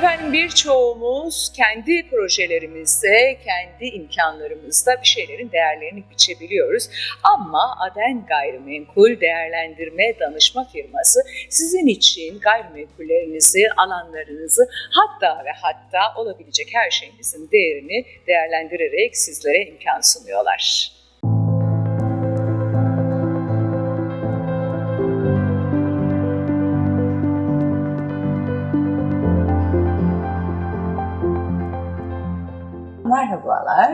Efendim birçoğumuz kendi projelerimizde, kendi imkanlarımızda bir şeylerin değerlerini biçebiliyoruz. Ama Aden Gayrimenkul Değerlendirme Danışma Firması sizin için gayrimenkullerinizi, alanlarınızı hatta ve hatta olabilecek her şeyinizin değerini değerlendirerek sizlere imkan sunuyorlar.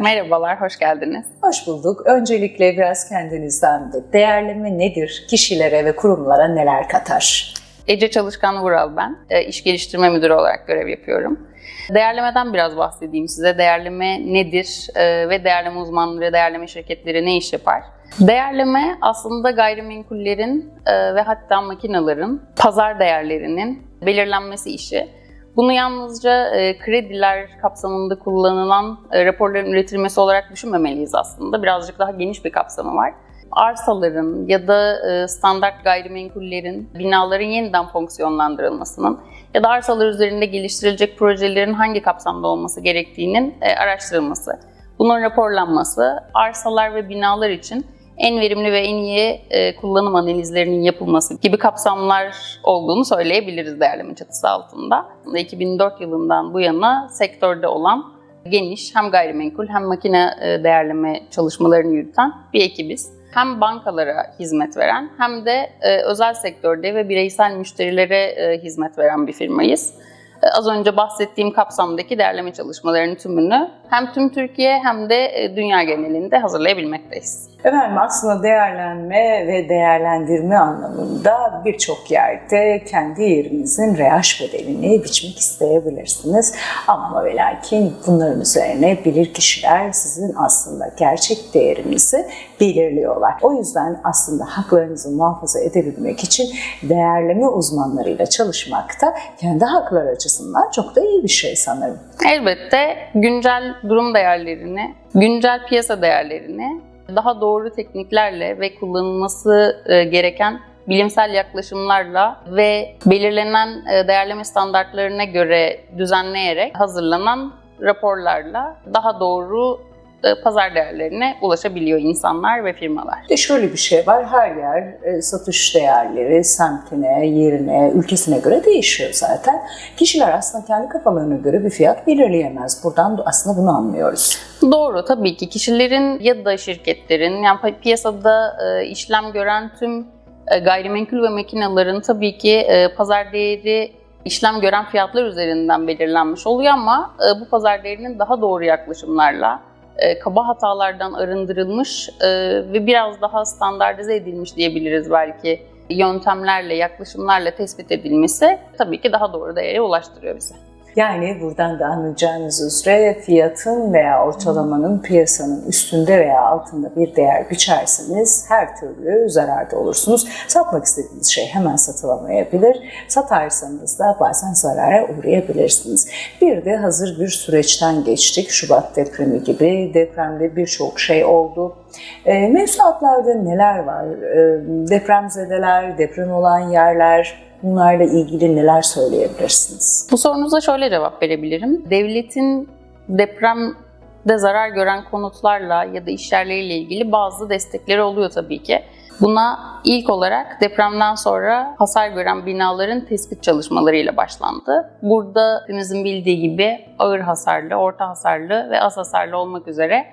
Merhabalar. Merhabalar, hoş geldiniz. Hoş bulduk. Öncelikle biraz kendinizden de değerleme nedir? Kişilere ve kurumlara neler katar? Ece Çalışkan Vural ben. E, İş Geliştirme Müdürü olarak görev yapıyorum. Değerlemeden biraz bahsedeyim size. Değerleme nedir e, ve değerleme uzmanları, değerleme şirketleri ne iş yapar? Değerleme aslında gayrimenkullerin e, ve hatta makinelerin pazar değerlerinin belirlenmesi işi. Bunu yalnızca e, krediler kapsamında kullanılan e, raporların üretilmesi olarak düşünmemeliyiz aslında. Birazcık daha geniş bir kapsamı var. Arsaların ya da e, standart gayrimenkullerin, binaların yeniden fonksiyonlandırılmasının ya da arsalar üzerinde geliştirilecek projelerin hangi kapsamda olması gerektiğinin e, araştırılması. Bunun raporlanması, arsalar ve binalar için en verimli ve en iyi e, kullanım analizlerinin yapılması gibi kapsamlar olduğunu söyleyebiliriz değerleme çatısı altında. 2004 yılından bu yana sektörde olan geniş hem gayrimenkul hem makine e, değerleme çalışmalarını yürüten bir ekibiz. Hem bankalara hizmet veren hem de e, özel sektörde ve bireysel müşterilere e, hizmet veren bir firmayız. Az önce bahsettiğim kapsamdaki değerleme çalışmalarının tümünü hem tüm Türkiye hem de e, dünya genelinde hazırlayabilmekteyiz. Efendim aslında değerlenme ve değerlendirme anlamında birçok yerde kendi yerinizin reaş bedelini biçmek isteyebilirsiniz. Ama ve lakin bunların üzerine bilir kişiler sizin aslında gerçek değerinizi belirliyorlar. O yüzden aslında haklarınızı muhafaza edebilmek için değerleme uzmanlarıyla çalışmak da kendi haklar açısından çok da iyi bir şey sanırım. Elbette güncel durum değerlerini, güncel piyasa değerlerini daha doğru tekniklerle ve kullanılması e, gereken bilimsel yaklaşımlarla ve belirlenen e, değerleme standartlarına göre düzenleyerek hazırlanan raporlarla daha doğru pazar değerlerine ulaşabiliyor insanlar ve firmalar. Bir de şöyle bir şey var, her yer e, satış değerleri semtine, yerine, ülkesine göre değişiyor zaten. Kişiler aslında kendi kafalarına göre bir fiyat belirleyemez. Buradan da aslında bunu anlıyoruz. Doğru tabii ki kişilerin ya da şirketlerin yani pi- piyasada e, işlem gören tüm e, gayrimenkul ve makinelerin tabii ki pazar değeri işlem gören fiyatlar üzerinden belirlenmiş oluyor ama bu pazar değerinin daha doğru yaklaşımlarla e, kaba hatalardan arındırılmış e, ve biraz daha standartize edilmiş diyebiliriz belki yöntemlerle, yaklaşımlarla tespit edilmesi tabii ki daha doğru değere ulaştırıyor bizi. Yani buradan da anlayacağınız üzere fiyatın veya ortalamanın piyasanın üstünde veya altında bir değer biçerseniz her türlü zararda olursunuz. Satmak istediğiniz şey hemen satılamayabilir. Satarsanız da bazen zarara uğrayabilirsiniz. Bir de hazır bir süreçten geçtik. Şubat depremi gibi depremde birçok şey oldu. E, mevzuatlarda neler var? E, depremzedeler, deprem olan yerler, bunlarla ilgili neler söyleyebilirsiniz? Bu sorunuza şöyle cevap verebilirim. Devletin depremde zarar gören konutlarla ya da işyerleriyle ilgili bazı destekleri oluyor tabii ki. Buna ilk olarak depremden sonra hasar gören binaların tespit çalışmalarıyla başlandı. Burada hepimizin bildiği gibi ağır hasarlı, orta hasarlı ve az hasarlı olmak üzere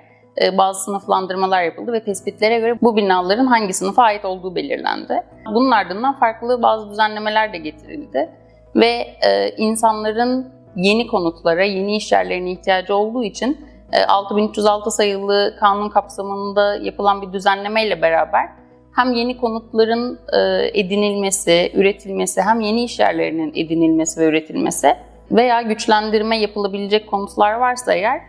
bazı sınıflandırmalar yapıldı ve tespitlere göre bu binaların hangi sınıfa ait olduğu belirlendi. Bunun ardından farklı bazı düzenlemeler de getirildi ve e, insanların yeni konutlara, yeni iş yerlerine ihtiyacı olduğu için e, 6306 sayılı kanun kapsamında yapılan bir düzenlemeyle beraber hem yeni konutların e, edinilmesi, üretilmesi, hem yeni iş yerlerinin edinilmesi ve üretilmesi veya güçlendirme yapılabilecek konutlar varsa eğer e,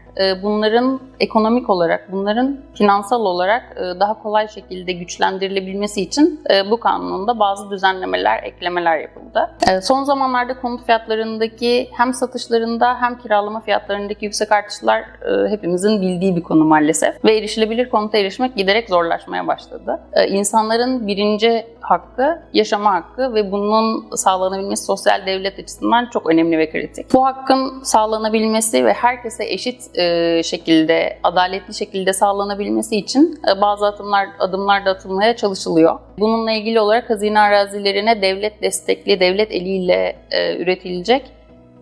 bunların ekonomik olarak, bunların finansal olarak e, daha kolay şekilde güçlendirilebilmesi için e, bu kanunda bazı düzenlemeler, eklemeler yapıldı. E, Son zamanlarda konut fiyatlarındaki hem satışlarında hem kiralama fiyatlarındaki yüksek artışlar e, hepimizin bildiği bir konu maalesef. Ve erişilebilir konuta erişmek giderek zorlaşmaya başladı. E, İnsanların birinci hakkı, yaşama hakkı ve bunun sağlanabilmesi sosyal devlet açısından çok önemli ve kritik. Bu hakkın sağlanabilmesi ve herkese eşit e, şekilde, adaletli şekilde sağlanabilmesi için e, bazı adımlar, adımlar da atılmaya çalışılıyor. Bununla ilgili olarak hazine arazilerine devlet destekli, devlet eliyle e, üretilecek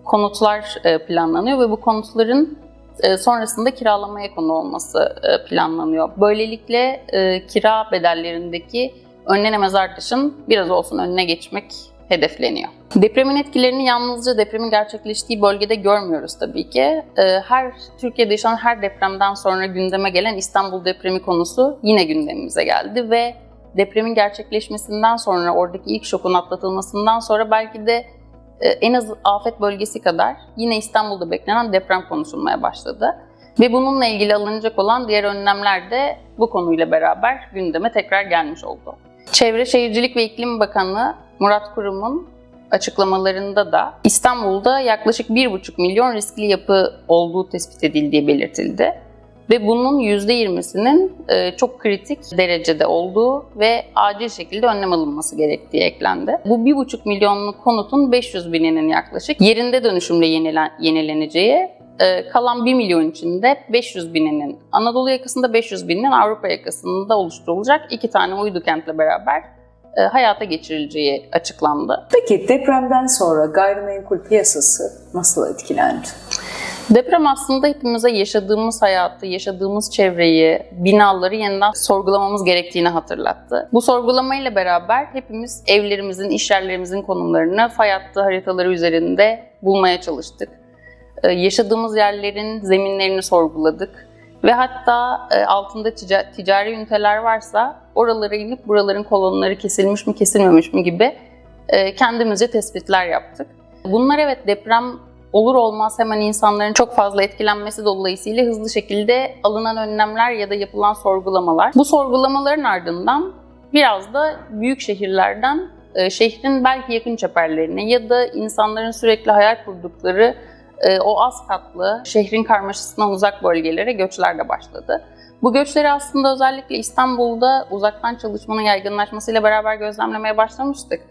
konutlar e, planlanıyor ve bu konutların e, sonrasında kiralamaya konu olması e, planlanıyor. Böylelikle e, kira bedellerindeki önlenemez artışın biraz olsun önüne geçmek hedefleniyor. Depremin etkilerini yalnızca depremin gerçekleştiği bölgede görmüyoruz tabii ki. E, Her Türkiye'de yaşanan her depremden sonra gündeme gelen İstanbul depremi konusu yine gündemimize geldi ve depremin gerçekleşmesinden sonra oradaki ilk şokun atlatılmasından sonra belki de e, en az afet bölgesi kadar yine İstanbul'da beklenen deprem konuşulmaya başladı. Ve bununla ilgili alınacak olan diğer önlemler de bu konuyla beraber gündeme tekrar gelmiş oldu. Çevre Şehircilik ve İklim Bakanı Murat Kurum'un açıklamalarında da İstanbul'da yaklaşık 1,5 milyon riskli yapı olduğu tespit edildiği belirtildi. Ve bunun %20'sinin e, çok kritik derecede olduğu ve acil şekilde önlem alınması gerektiği eklendi. Bu 1,5 milyonluk konutun 500 bininin yaklaşık yerinde dönüşümle yenilen, yenileneceği, e, kalan 1 milyon içinde 500 bininin Anadolu yakasında 500 bininin Avrupa yakasında oluşturulacak iki tane uydu kentle beraber hayata geçirileceği açıklandı. Peki depremden sonra gayrimenkul piyasası nasıl etkilendi? Deprem aslında hepimize yaşadığımız hayatı, yaşadığımız çevreyi, binaları yeniden sorgulamamız gerektiğini hatırlattı. Bu sorgulamayla beraber hepimiz evlerimizin, iş yerlerimizin konumlarını fay hattı haritaları üzerinde bulmaya çalıştık. Ee, Yaşadığımız yerlerin zeminlerini sorguladık ve hatta e, altında tica- ticari üniteler varsa oralara inip buraların kolonları kesilmiş mi kesilmemiş mi gibi e, kendimizce tespitler yaptık. Bunlar evet deprem olur olmaz hemen insanların çok fazla etkilenmesi dolayısıyla hızlı şekilde alınan önlemler ya da yapılan sorgulamalar. Bu sorgulamaların ardından biraz da büyük şehirlerden e, şehrin belki yakın çeperlerine ya da insanların sürekli hayal kurdukları o az katlı şehrin karmaşasından uzak bölgelere göçler de başladı. Bu göçleri aslında özellikle İstanbul'da uzaktan çalışmanın yaygınlaşmasıyla beraber gözlemlemeye başlamıştık.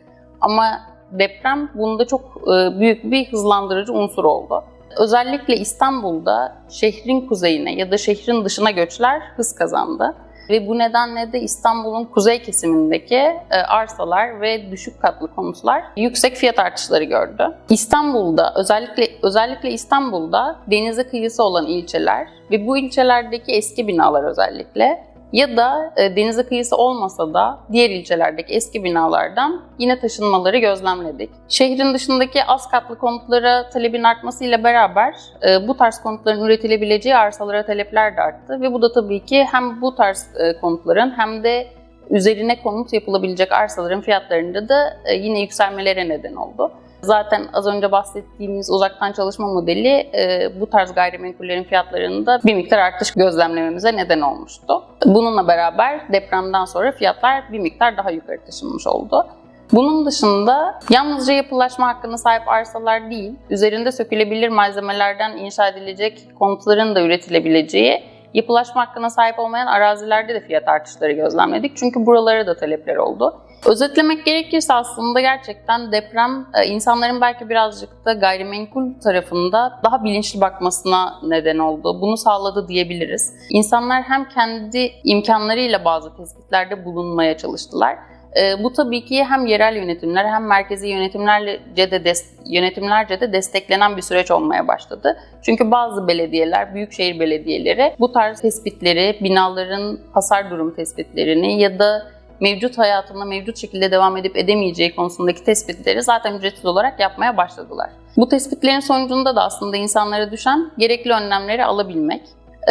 Ama deprem bunda çok e, büyük bir hızlandırıcı unsur oldu. Özellikle İstanbul'da şehrin kuzeyine ya da şehrin dışına göçler hız kazandı. Ve bu nedenle de İstanbul'un kuzey kesimindeki e, arsalar ve düşük katlı konutlar yüksek fiyat artışları gördü. İstanbul'da özellikle özellikle İstanbul'da denize kıyısı olan ilçeler ve bu ilçelerdeki eski binalar özellikle ya da e, denize kıyısı olmasa da diğer ilçelerdeki eski binalardan yine taşınmaları gözlemledik. Şehrin dışındaki az katlı konutlara talebin artmasıyla beraber e, bu tarz konutların üretilebileceği arsalara talepler de arttı ve bu da tabii ki hem bu tarz e, konutların hem de üzerine konut yapılabilecek arsaların fiyatlarında da yine yükselmelere neden oldu. Zaten az önce bahsettiğimiz uzaktan çalışma modeli e, bu tarz gayrimenkullerin fiyatlarında bir miktar artış gözlemlememize neden olmuştu. Bununla beraber depremden sonra fiyatlar bir miktar daha yukarı taşınmış oldu. Bunun dışında yalnızca yapılaşma hakkına sahip arsalar değil, üzerinde sökülebilir malzemelerden inşa edilecek konutların da üretilebileceği yapılaşma hakkına sahip olmayan arazilerde de fiyat artışları gözlemledik. Çünkü buralara da talepler oldu. Özetlemek gerekirse aslında gerçekten deprem e, insanların belki birazcık da gayrimenkul tarafında daha bilinçli bakmasına neden oldu. Bunu sağladı diyebiliriz. İnsanlar hem kendi imkanlarıyla bazı tespitlerde bulunmaya çalıştılar. E, Bu tabii ki hem yerel yönetimler hem merkezi yönetimlerce de yönetimlerce de desteklenen bir süreç olmaya başladı. Çünkü bazı belediyeler, büyükşehir belediyeleri bu tarz tespitleri, binaların hasar durum tespitlerini ya da mevcut hayatında mevcut şekilde devam edip edemeyeceği konusundaki tespitleri zaten ücretsiz olarak yapmaya başladılar. Bu tespitlerin sonucunda da aslında insanlara düşen gerekli önlemleri alabilmek.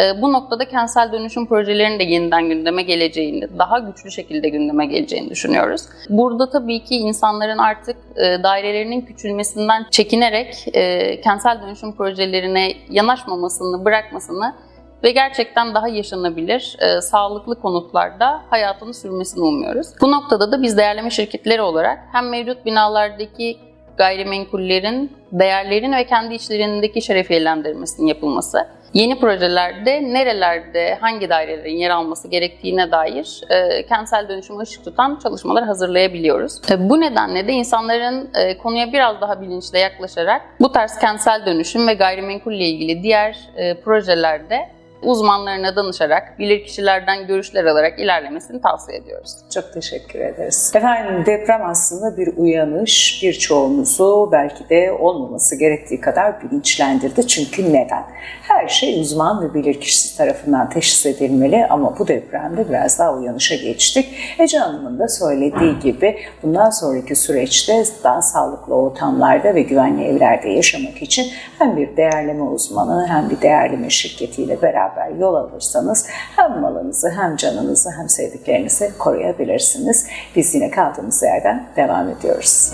E, bu noktada kentsel dönüşüm projelerinin de yeniden gündeme geleceğini, daha güçlü şekilde gündeme geleceğini düşünüyoruz. Burada tabii ki insanların artık e, dairelerinin küçülmesinden çekinerek e, kentsel dönüşüm projelerine yanaşmamasını, bırakmasını ve gerçekten daha yaşanabilir, e, sağlıklı konutlarda hayatını sürmesini umuyoruz. Bu noktada da biz değerleme şirketleri olarak hem mevcut binalardaki gayrimenkullerin, değerlerin ve kendi içlerindeki şerefiyelendirmesinin yapılması, yeni projelerde nerelerde hangi dairelerin yer alması gerektiğine dair e, kentsel dönüşüme ışık tutan çalışmalar hazırlayabiliyoruz. E, bu nedenle de insanların e, konuya biraz daha bilinçle yaklaşarak bu tarz kentsel dönüşüm ve gayrimenkulle ilgili diğer e, projelerde uzmanlarına danışarak, bilirkişilerden görüşler alarak ilerlemesini tavsiye ediyoruz. Çok teşekkür ederiz. Efendim deprem aslında bir uyanış, birçoğumuzu belki de olmaması gerektiği kadar bilinçlendirdi. Çünkü neden? Her şey uzman ve bilirkişisi tarafından teşhis edilmeli ama bu depremde biraz daha uyanışa geçtik. Ece Hanım'ın da söylediği gibi bundan sonraki süreçte daha sağlıklı ortamlarda ve güvenli evlerde yaşamak için hem bir değerleme uzmanı hem bir değerleme şirketiyle beraber yol alırsanız hem malınızı hem canınızı hem sevdiklerinizi koruyabilirsiniz. Biz yine kaldığımız yerden devam ediyoruz.